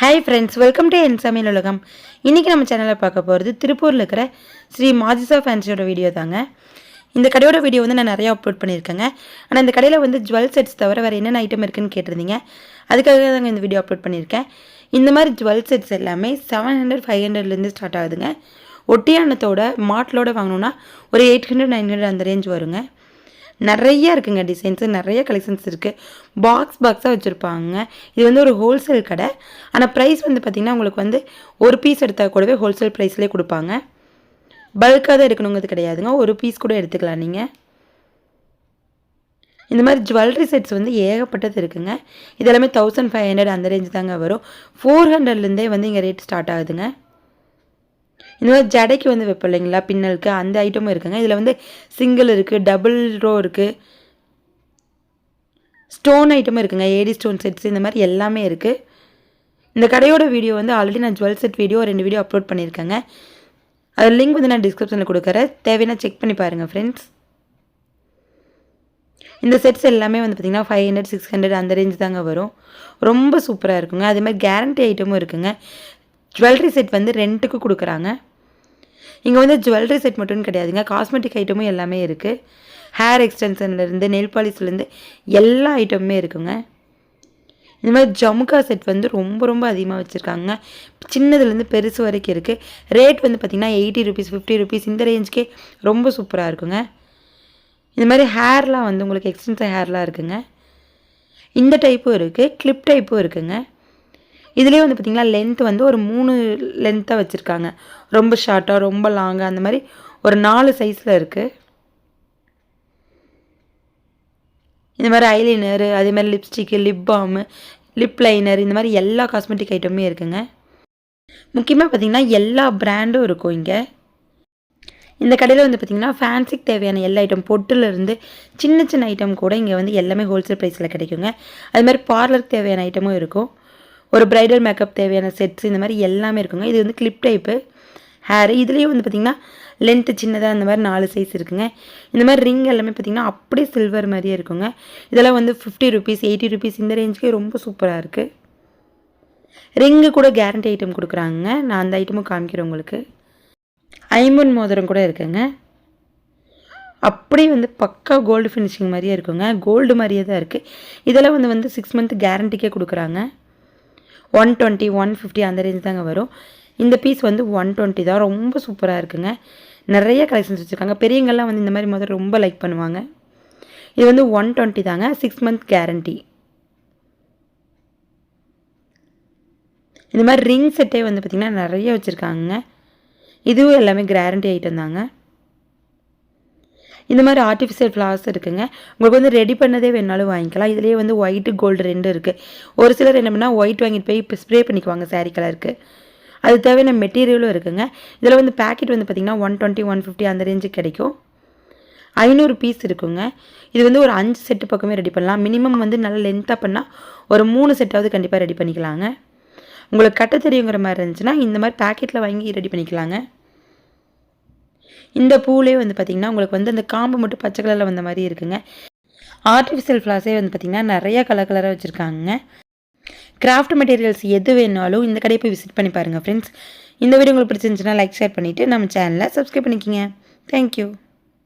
Hi friends welcome to என் சமையல் உலகம் இன்றைக்கி நம்ம சேனலில் பார்க்க போகிறது திருப்பூரில் இருக்கிற ஸ்ரீ மாஜிசா ஃபேன்சியோட வீடியோ தாங்க. இந்த கடையோட வீடியோ வந்து நான் நிறையா அப்லோட் பண்ணியிருக்கேங்க. ஆனால் இந்த கடையில் வந்து ஜுவல் செட்ஸ் தவிர வேறு என்னென்ன ஐட்டம் இருக்குன்னு கேட்டிருந்தீங்க? அதுக்காக தாங்க இந்த வீடியோ அப்லோட் பண்ணியிருக்கேன். இந்த மாதிரி ஜுவல் செட்ஸ் எல்லாமே செவன் ஹண்ட்ரட் ஃபைவ் ஹண்ட்ரட்லேருந்து ஸ்டார்ட் ஆகுதுங்க. ஒட்டியானத்தோட மாட்டலோட வாங்கினோன்னா ஒரு எயிட் ஹண்ட்ரட் நைன் ஹண்ட்ரட் அந்த ரேஞ்ச் வருங்க. நிறைய இருக்குங்க டிசைன்ஸு நிறைய கலெக்ஷன்ஸ் இருக்குது பாக்ஸ் பாக்ஸாக வச்சுருப்பாங்க. இது வந்து ஒரு ஹோல்சேல் கடை. ஆனால் ப்ரைஸ் வந்து பார்த்திங்கன்னா உங்களுக்கு வந்து ஒரு பீஸ் எடுத்தால் கூடவே ஹோல்சேல் ப்ரைஸ்லேயே கொடுப்பாங்க. பல்காக தான் எடுக்கணுங்கிறது கிடையாதுங்க. ஒரு பீஸ் கூட எடுத்துக்கலாம் நீங்கள் இந்த மாதிரி ஜுவல்லரி செட்ஸ் வந்து ஏகப்பட்டது இருக்குங்க. இதெல்லாமே தௌசண்ட் ஃபைவ் ஹண்ட்ரட் அந்த ரேஞ்ச் தாங்க வரும். ஃபோர் ஹண்ட்ரட்லேருந்தே வந்து இங்கே ரேட் ஸ்டார்ட் ஆகுதுங்க. இந்த மாதிரி ஜடைக்கு வந்து வைப்போம் இல்லைங்களா? பின்னலுக்கு அந்த ஐட்டமும் இருக்குங்க. இதில் வந்து சிங்கிள் இருக்குது டபுள் ரோ இருக்குது ஸ்டோன் ஐட்டமும் இருக்குங்க. ஏடி ஸ்டோன் செட்ஸ் இந்த மாதிரி எல்லாமே இருக்குது இந்த கடையோட வீடியோ வந்து ஆல்ரெடி நான் ஜுவல் செட் வீடியோ ரெண்டு வீடியோ அப்லோட் பண்ணியிருக்கேங்க. அது லிங்க் வந்து நான் டிஸ்கிரிப்ஷனில் கொடுக்குறேன். தேவையான செக் பண்ணி பாருங்கள் ஃப்ரெண்ட்ஸ் இந்த செட்ஸ் எல்லாமே வந்து பார்த்திங்கன்னா ஃபைவ் ஹண்ட்ரட் சிக்ஸ் ஹண்ட்ரட் அந்த ரேஞ்ச் தாங்க வரும். ரொம்ப சூப்பராக இருக்குங்க. அதே மாதிரி கேரண்டி ஐட்டமும் இருக்குங்க. ஜுவல்லரி செட் வந்து ரெண்ட்டுக்கு கொடுக்குறாங்க. இங்கே வந்து ஜுவல்லரி செட் மட்டும் கிடையாதுங்க. காஸ்மெட்டிக் ஐட்டமும் எல்லாமே இருக்குது ஹேர் எக்ஸ்டென்ஷன்லேருந்து நெல் பாலிஷ்லேருந்து எல்லா ஐட்டமுமே இருக்குங்க. இந்த மாதிரி ஜமுகா செட் வந்து ரொம்ப ரொம்ப அதிகமாக வச்சுருக்காங்க. சின்னதுலேருந்து பெருசு வரைக்கும் இருக்குது ரேட் வந்து பார்த்திங்கன்னா எயிட்டி ருபீஸ் ஃபிஃப்டி ருபீஸ் இந்த ரேஞ்சுக்கே ரொம்ப சூப்பராக இருக்குங்க. இந்த மாதிரி ஹேர்லாம் வந்து உங்களுக்கு எக்ஸ்டென்சிவ் ஹேர்லாம் இருக்குங்க. இந்த டைப்பும் இருக்குது கிளிப் டைப்பும் இருக்குங்க. இதுலேயே வந்து பார்த்திங்கன்னா லென்த் வந்து ஒரு மூணு லென்த்தாக வச்சுருக்காங்க. ரொம்ப ஷார்ட்டாக ரொம்ப லாங்காக அந்த மாதிரி ஒரு நாலு சைஸில் இருக்குது இந்த மாதிரி ஐலைனரு அதே மாதிரி lipstick lip balm lip liner இந்த மாதிரி எல்லா காஸ்மெட்டிக் ஐட்டமுமே இருக்குங்க. முக்கியமாக பார்த்திங்கன்னா எல்லா பிராண்டும் இருக்கும் இங்கே. இந்த கடையில் வந்து பார்த்திங்கன்னா ஃபேன்சிக்கு தேவையான எல்லா ஐட்டம் பொட்டுலேருந்து சின்ன சின்ன ஐட்டம் கூட இங்கே வந்து எல்லாமே ஹோல்சேல் ப்ரைஸில் கிடைக்குங்க. அது மாதிரி பார்லருக்கு தேவையான ஐட்டமும் இருக்கும். ஒரு ப்ரைடல் மேக்கப் தேவையான செட்ஸ் இந்த மாதிரி எல்லாமே இருக்குங்க. இது வந்து கிளிப் டைப்பு ஹேர் இதுலேயும் வந்து பார்த்திங்கன்னா லென்த்து சின்னதாக அந்த மாதிரி நாலு சைஸ் இருக்குங்க. இந்த மாதிரி ரிங் எல்லாமே பார்த்திங்கன்னா அப்படியே சில்வர் மாதிரியே இருக்குங்க. இதெல்லாம் வந்து ஃபிஃப்டி ருபீஸ் எயிட்டி ருபீஸ் இந்த ரேஞ்சுக்கே ரொம்ப சூப்பராக இருக்குது ரிங்கு கூட கேரண்டி ஐட்டம் கொடுக்குறாங்க. நான் அந்த ஐட்டமும் காமிக்கிறேன் உங்களுக்கு. ஐம்பன் மோதிரம் கூட இருக்குங்க. அப்படியே வந்து பக்கா கோல்டு ஃபினிஷிங் மாதிரியே இருக்குங்க. கோல்டு மாதிரியே தான் இருக்குது இதெல்லாம் வந்து வந்து சிக்ஸ் மந்த் கேரண்டிக்கே கொடுக்குறாங்க. ஒன் டுவெண்ட்டி ஒன் ஃபிஃப்டி அந்த ரேஞ்ச் தாங்க வரும். இந்த பீஸ் வந்து ஒன் டுவெண்ட்டி தான். ரொம்ப சூப்பராக இருக்குங்க. நிறைய கலெக்ஷன்ஸ் வச்சுருக்காங்க. பெரியங்கள்லாம் வந்து இந்த மாதிரி முதல்ல ரொம்ப லைக் பண்ணுவாங்க. இது வந்து ஒன் டுவெண்ட்டி தாங்க. சிக்ஸ் மந்த் கேரண்டி இந்த மாதிரி ரிங் செட்டே வந்து பார்த்திங்கன்னா நிறைய வச்சுருக்காங்க இதுவும் எல்லாமே கேரண்டி ஐட்டம் தாங்க. இந்த மாதிரி ஆர்டிஃபிஷியல் ஃப்ளவர்ஸ் இருக்குங்க. உங்களுக்கு வந்து ரெடி பண்ணதே வேணாலும் வாங்கிக்கலாம். இதுலேயே வந்து ஒயிட்டு கோல்டு ரெண்டு இருக்குது ஒரு சிலர் என்ன பண்ணால் ஒயிட் வாங்கிட்டு போய் இப்போ ஸ்ப்ரே பண்ணிக்குவாங்க சாரீ கலருக்கு அது தேவையான மெட்டீரியலும் இருக்குங்க. இதில் வந்து பேக்கெட் வந்து பார்த்திங்கன்னா ஒன் டுவெண்ட்டி ஒன் ஃபிஃப்டி அந்த ரேஞ்சுக்கு கிடைக்கும். ஐநூறு பீஸ் இருக்குங்க. இது வந்து ஒரு அஞ்சு செட்டு பக்கமே ரெடி பண்ணலாம். மினிமம் வந்து நல்லா லென்த்தாக பண்ணால் ஒரு மூணு செட்டாவது கண்டிப்பாக ரெடி பண்ணிக்கலாங்க. உங்களுக்கு கட்ட தெரியுங்கிற மாதிரி இருந்துச்சுன்னா இந்த மாதிரி பேக்கெட்டில் வாங்கி ரெடி பண்ணிக்கலாங்க. இந்த பூலே வந்து பார்த்திங்கன்னா உங்களுக்கு வந்து அந்த காம்பு மட்டும் பச்சை கலரில் வந்த மாதிரி இருக்குங்க. ஆர்டிஃபிஷியல் ஃப்ளாஸே வந்து பார்த்திங்கன்னா நிறையா கலர் கலராக வச்சுருக்காங்க. கிராஃப்ட் மெட்டீரியல்ஸ் எது வேணாலும் இந்த கடையை போய் விசிட் பண்ணி பாருங்கள் ஃப்ரெண்ட்ஸ் இந்த வீடியோ உங்களுக்கு பிடிச்சிருந்துச்சுன்னா லைக் ஷேர் பண்ணிவிட்டு நம்ம சேனலை சப்ஸ்கிரைப் பண்ணிக்கிங்க. தேங்க்யூ